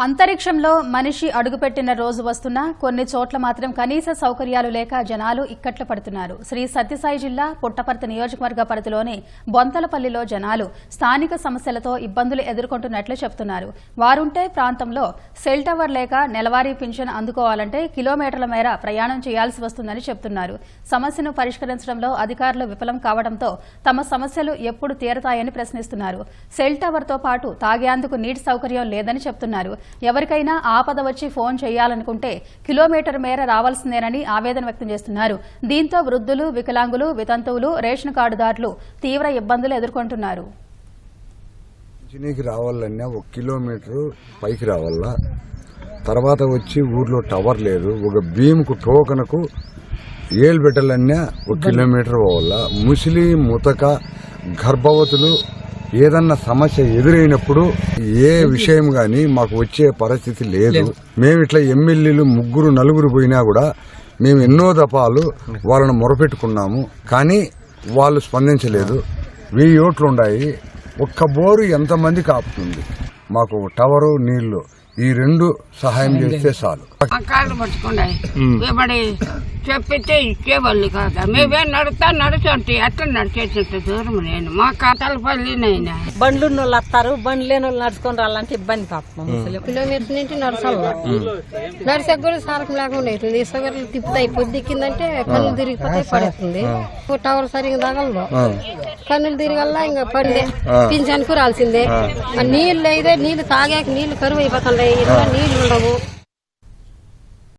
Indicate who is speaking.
Speaker 1: అంతరిక్షంలో మనిషి అడుగుపెట్టిన రోజు వస్తున్నా కొన్ని చోట్ల మాత్రం కనీస సౌకర్యాలు లేక జనాలు ఇక్కట్లు పడుతున్నారు. శ్రీ సత్యసాయి జిల్లా పుట్టపర్తి నియోజకవర్గ పరిధిలోని బొంతలపల్లిలో జనాలు స్థానిక సమస్యలతో ఇబ్బందులు ఎదుర్కొంటున్నట్లు చెబుతున్నారు వారుంటే ప్రాంతంలో సెల్ టవర్ లేక నెలవారీ పింఛన్ అందుకోవాలంటే కిలోమీటర్ల మేర ప్రయాణం చేయాల్సి వస్తుందని చెబుతున్నారు సమస్యను పరిష్కరించడంలో అధికారులు విఫలం కావడంతో తమ సమస్యలు ఎప్పుడు తీరతాయని ప్రశ్నిస్తున్నారు. సెల్ టవర్తో పాటు తాగేందుకు నీటి సౌకర్యం లేదని చెప్తున్నారు. ఎవరికైనా ఆపద వచ్చి ఫోన్ చేయాలనుకుంటే కిలోమీటర్ మేర రావాల్సిందేనని ఆవేదన వ్యక్తం చేస్తున్నారు. దీంతో వృద్ధులు వికలాంగులు వితంతువులు రేషన్ కార్డుదారులు తీవ్ర ఇబ్బందులు ఎదుర్కొంటున్నారు.
Speaker 2: రావాలన్నా ఒక కిలోమీటర్ పైకి రావాలా? తర్వాత వచ్చి ఊర్లో టవర్ లేదు. ఒక భీముకు టోకనకు ఏళ్ళు పెట్టాలన్నా ఒక కిలోమీటర్ పోవాలా? ముసిలి ముతక గర్భవతులు ఏదన్నా సమస్య ఎదురైనప్పుడు ఏ విషయం గాని మాకు వచ్చే పరిస్థితి లేదు. మేము ఇట్లా ఎమ్మెల్యేలు ముగ్గురు నలుగురు పోయినా కూడా మేము ఎన్నో దఫాలు వాళ్ళని మొరపెట్టుకున్నాము. కానీ వాళ్ళు స్పందించలేదు. వెయ్యి ఓట్లు ఉన్నాయి ఒక్క బోరు ఎంతమంది కాపుతుంది మాకు టవరు నీళ్ళు ఈ రెండు సహాయం చేస్తే చాలు.
Speaker 3: ఆ కాళ్ళు ఇవ్వబడి చెప్పితే ఇచ్చేవాళ్ళు కాదా. మేమేం నడుస్తా నడుచుంటే ఎట్లా నడిచేటట్టు దూరం నేను. మా ఖాతాలు పల్లినైనా
Speaker 4: బండ్లు వాళ్ళు వస్తారు. బండ్లు లేని వాళ్ళు నడుచుకొని రావాలంటే ఇబ్బంది పాపం. ముసలి
Speaker 5: కిలోమీటర్ నుంచి నడచాల నడిచే కూడా సారకం లేకుండా అవుతుంది సగర్లు తిప్పుతాయి పొద్దుక్కిందంటే కన్నులు తిరిగిపోతాయి పడుతుంది. టవర్ సరిగ్గా తగలదు. కన్నులు తిరగల్లా ఇంకా పండే పింఛన్కు రాల్సిందే. నీళ్ళు అయితే నీళ్ళు తాగాక నీళ్ళు కరువు అయిపోతున్నాయి ఇట్లా నీళ్ళు ఉండవు